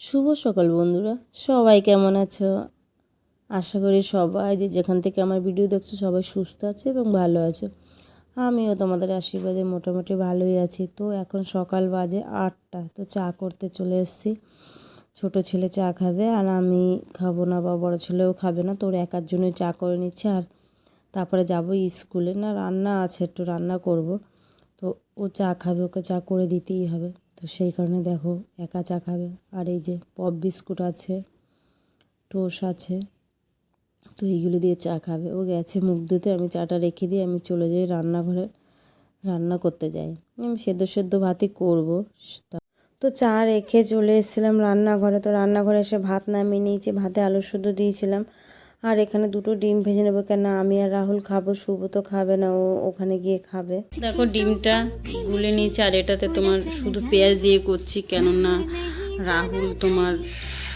শুভ সকাল বন্ধুরা। সবাই কেমন আছো? আশা করি সবাই যে যেখান থেকে আমার ভিডিও দেখছ সবাই সুস্থ আছে এবং ভালো আছো। আমিও তোমাদের আশীর্বাদে মোটামুটি ভালোই আছি। তো এখন সকাল বাজে আটটা, তো চা করতে চলে এসেছি। ছোট ছেলে চা খাবে আর আমি খাব না বা বড়ো ছেলেও খাবে না। তোর একার জন্যই চা করে নিচ্ছে আর তারপরে যাব স্কুলে। না, রান্না আছে, একটু রান্না করব। তো ও চা খাবে, ওকে চা করে দিতেই হবে। তো সেই কারণে দেখো একা চা খাবে। আর এই যে পপ বিস্কুট আছে টোস আছে, তো এইগুলো দিয়ে চা খাবে। ও গেছে মুখ ধুতে, আমি চাটা রেখে দিয়ে আমি চলে যাই রান্নাঘরে। রান্না করতে যাই। আমি সেদ্ধ সেদ্ধ ভাতই করব। তো চা রেখে চলে এসেছিলাম রান্নাঘরে। তো রান্নাঘরে এসে ভাত নামিয়ে নিয়েছি, ভাতে আলু শুদ্ধ দিয়েছিলাম। আর এখানে দুটো ডিম ভেজে নেব। কেন আমি আর রাহুল খাব, শুভ তো খাবে না, ও ওখানে গিয়ে খাবে। দেখো, ডিমটা গুলে নিয়েছি, আর এটাতে তোমার শুধু পেঁয়াজ দিয়ে করছি, কেননা রাহুল তোমার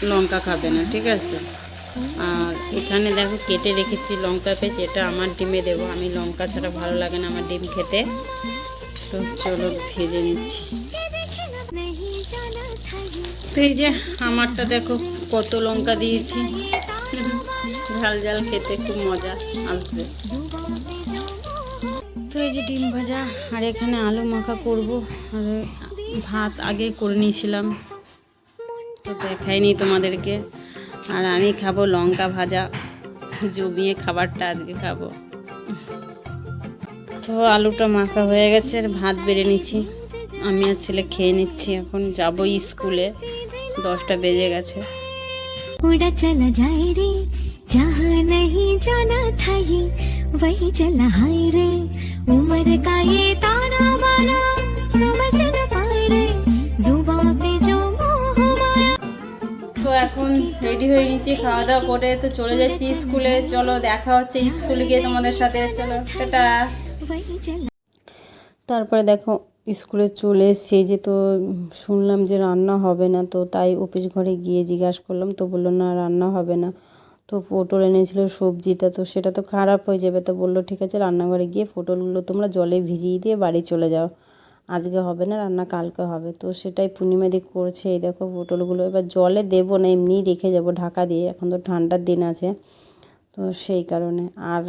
লঙ্কা খাবে না, ঠিক আছে? আর এখানে দেখো, কেটে রেখেছি লঙ্কা পেঁচ এটা আমার ডিমে দেবো। আমি লঙ্কা ছাড়া ভালো লাগে না আমার ডিম খেতে। তো চলো, ভেজে নিচ্ছি। তো এই যে, আমারটা দেখো, কত লঙ্কা দিয়েছি। ঝাল ঝাল খেতে খুব মজা আসবে। তো এই যে ডিম ভাজা আর এখানে আলু মাখা করব। আর ভাত আগে করে নিয়েছিলাম তো দেখাইনি তোমাদেরকে। আর আমি খাব লঙ্কা ভাজা জমিয়ে খাবারটা আজকে খাব। তো আলুটা মাখা হয়ে গেছে আর ভাত বেড়ে নিচ্ছি। আমি আর ছেলে খেয়ে নিচ্ছি এখন যাব স্কুলে। দশটা বেজে গেছে। ওটা যায় রে जहाँ नहीं जाना था ये वही चला हाय रे उम्र का ये ताना बाना समझ न पाए रे जुबा पे जो मोह माया তো এখন রেডি হয়ে নিচ্ছি খাওয়া দাওয়া করে তো চলে যাচ্ছি স্কুলে চলো দেখা হচ্ছে স্কুলে গিয়ে তোমাদের সাথে চলো টাটা वही चला তারপরে দেখো স্কুলে চলে এসছি যে তো শুনলাম যে রান্না হবে না তো তাই অফিস ঘরে গিয়ে জিজ্ঞাসা করলাম তো বললো না রান্না হবে না তো পটল এনেছিল, সবজিটা তো সেটা তো খারাপ হয়ে যাবে। তো বলল, ঠিক আছে, রান্নাঘরে গিয়ে পটলগুলো তোমরা জলে ভিজিয়ে দিয়ে বাড়ি চলে যাও। আজকে হবে না, রান্না কালকে হবে। তো সেটাই পূর্ণিমা দিয়ে করছে। এই দেখো, পটলগুলো এবার জলে দেবো না, এমনিই রেখে যাব ঢাকা দিয়ে। এখন তো ঠান্ডার দিন আছে, তো সেই কারণে। আর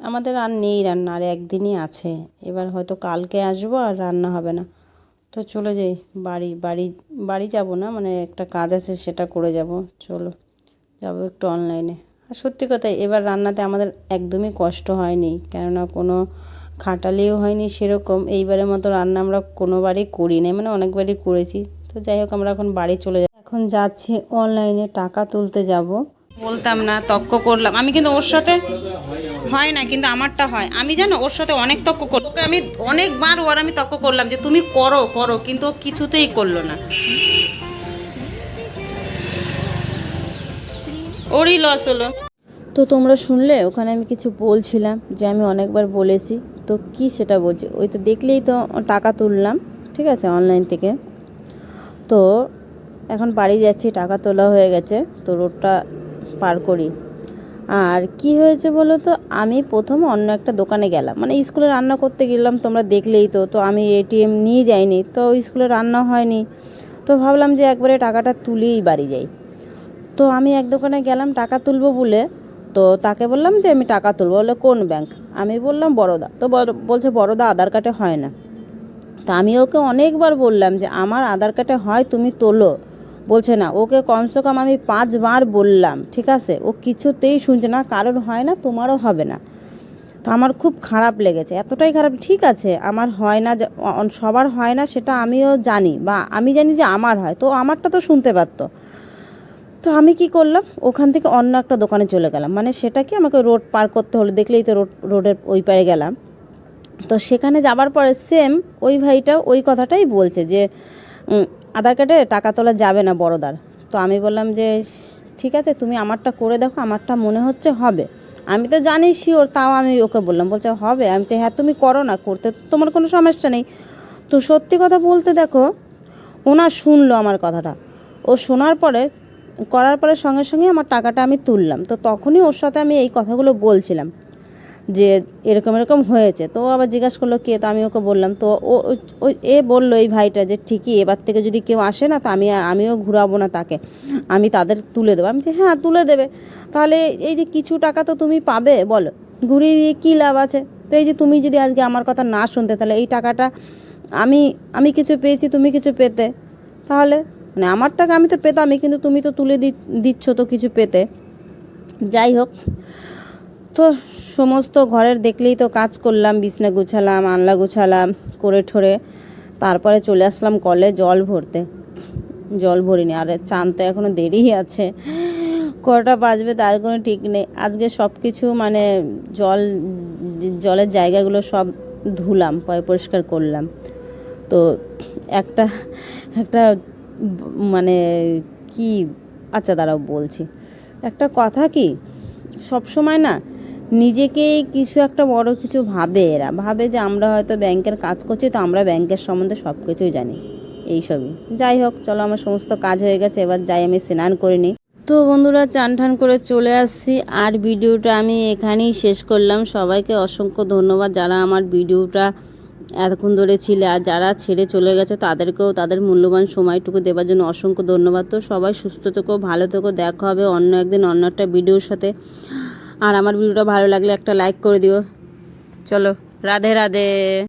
আমাদের আর নেই রান্না, আর একদিনই আছে। এবার হয়তো কালকে আসব, আর রান্না হবে না। তো চলে যাই, বাড়ি বাড়ি বাড়ি যাব না মানে একটা কাজ আছে সেটা করে যাব। চলো। যাব একটু অনলাইনে আর সত্যি কথা, এবার রান্নাতে আমাদের একদমই কষ্ট হয়নি, কেননা কোনো খাটালিও হয়নি সেরকম। এইবারের মতো রান্না আমরা কোনোবারই করি নাই মানে অনেকবারই করেছি। তো যাই হোক, আমরা এখন বাড়ি চলে যাব এখন যাচ্ছি অনলাইনে টাকা তুলতে যাব। বলতাম না, তক্ক করলাম। আমি কিন্তু ওর সাথে হয় না, কিন্তু আমারটা হয়। আমি জানো, ওর সাথে অনেক তক্ক করল আমি অনেকবার ওর আমি তক্ক করলাম যে, তুমি করো করো। কিন্তু কিছুতেই করল না। ওরই লস হলো। তো তোমরা শুনলে? ওখানে আমি কিছু বলছিলাম যে আমি অনেকবার বলেছি। তো কি সেটা বলছি? ওই তো দেখলেই তো টাকা তুললাম, ঠিক আছে অনলাইন থেকে। তো এখন বাড়ি যাচ্ছি, টাকা তোলা হয়ে গেছে, তো রোডটা পার করি। আর কি হয়েছে বলো তো? আমি প্রথম অন্য একটা দোকানে গেলাম। মানে স্কুলে রান্না করতে গেলাম, তোমরা দেখলেই তো। তো আমি এটিএম নিয়ে যাইনি, তো স্কুলে রান্না হয়নি। তো ভাবলাম যে একবারে টাকাটা তুলেই বাড়ি যাই। তো আমি এক দোকানে গেলাম টাকা তুলবো বলে। তো তাকে বললাম যে, আমি টাকা তুলবো। বলে, কোন ব্যাংক আমি বললাম বড়দা তো বলছে বড়দা আধার কার্ডে হয় না। তা আমি ওকে অনেকবার বললাম যে, আমার আধার কার্ডে হয়, তুমি তোলো। বলছে, না, ওকে কমসে কম আমি পাঁচবার বললাম, ঠিক আছে? ও কিছুতেই শুনছে না, কারোর হয় না, তোমারও হবে না। তো আমার খুব খারাপ লেগেছে। এতটাই খারাপ, ঠিক আছে, আমার হয় না সবার হয় না, সেটা আমিও জানি বা আমি জানি যে আমার হয়। তো আমারটা তো শুনতে পারতো। তো আমি কি করলাম? ওখান থেকে অন্য একটা দোকানে চলে গেলাম। মানে সেটা কি আমাকে রোড পার করতে হলো। দেখলেই তো রোড, রোডের ওই পারে গেলাম। তো সেখানে যাবার পরে সেম ওই ভাইটাও ওই কথাটাই বলছে যে আধার কার্ডে টাকা তোলা যাবে না বড়দার। তো আমি বললাম যে, ঠিক আছে, তুমি আমারটা করে দেখো। আমারটা মনে হচ্ছে হবে। আমি তো জানি শিওর তাও আমি ওকে বললাম। বলছে, হবে। আমি চাই হ্যাঁ তুমি করো না। করতে তোমার কোনো সমস্যা নেই। তো সত্যি কথা বলতে দেখো ওনা শুনলো আমার কথাটা। ও শোনার পরে করার পরে সঙ্গে সঙ্গে আমার টাকাটা আমি তুললাম। তো তখনই ওর সাথে আমি এই কথাগুলো বলছিলাম যে এরকম এরকম হয়েছে। তো আবার জিজ্ঞাসা করল, কে? তো আমি ওকে বললাম, তো ও ওই এ বলল এই ভাইটা যে ঠিকই, এবার থেকে যদি কেউ আসে না, তো আমি আর আমিও ঘুরাবো না তাকে। আমি তাদের তুলে দেবো। আমি যে হ্যাঁ তুলে দেবে। তাহলে এই যে কিছু টাকা তো তুমি পাবে, বলো। ঘুরিয়ে দিয়ে কী লাভ আছে? তো এই যে তুমি যদি আজকে আমার কথা না শুনতে, তাহলে এই টাকাটা আমি আমি কিছু পেয়েছি, তুমি কিছু পেতে। তাহলে মানে আমার টাকা আমি তো পেতামই, কিন্তু তুমি তো তুলে দিচ্ছ তো কিছু পেতে। যাই হোক, তো সমস্ত ঘরের দেখলেই তো কাজ করলাম, বিছনা গুছালাম, আনলা গুছালাম, করে ঠরে। তারপরে চলে আসলাম কলে জল ভরতে। জল ভরিনি, আর চান তো এখনও দেরি আছে। কটা বাজবে তার কোনো ঠিক নেই। আজকে সব কিছু মানে জল, জলের জায়গাগুলো সব ধুলাম পরিষ্কার করলাম। তো একটা একটা মানে কি আচ্ছা দাঁড়াও বলছি। একটা কথা কি সব সময় না নিজেকেই কিছু একটা বড় কিছু ভাবে এরা। ভাবে যে আমরা হয়তো ব্যাংকের কাজ করছি, তো আমরা ব্যাংকের সম্বন্ধে সব কিছুই জানি। এইসবই। যাই হোক, চলো আমার সমস্ত কাজ হয়ে গেছে, এবার যাই আমি স্নান করে নিই। তো বন্ধুরা, চান ঠান করে চলে আসছি, আর ভিডিওটা আমি এখানেই শেষ করলাম। সবাইকে অসংখ্য ধন্যবাদ যারা আমার ভিডিওটা এতক্ষণ ধরে ছিলে আর যারা ছেড়ে চলে গেছে তাদেরকেও তাদের মূল্যবান সময়টুকু দেওয়ার জন্য অসংখ্য ধন্যবাদ। তো সবাই সুস্থ থেকো, ভালো থেকো, দেখা হবে অন্য একদিন অন্য একটা ভিডিওর সাথে। আর আমার ভিডিওটা ভালো লাগলে একটা লাইক করে দিও। চলো, রাধে রাধে।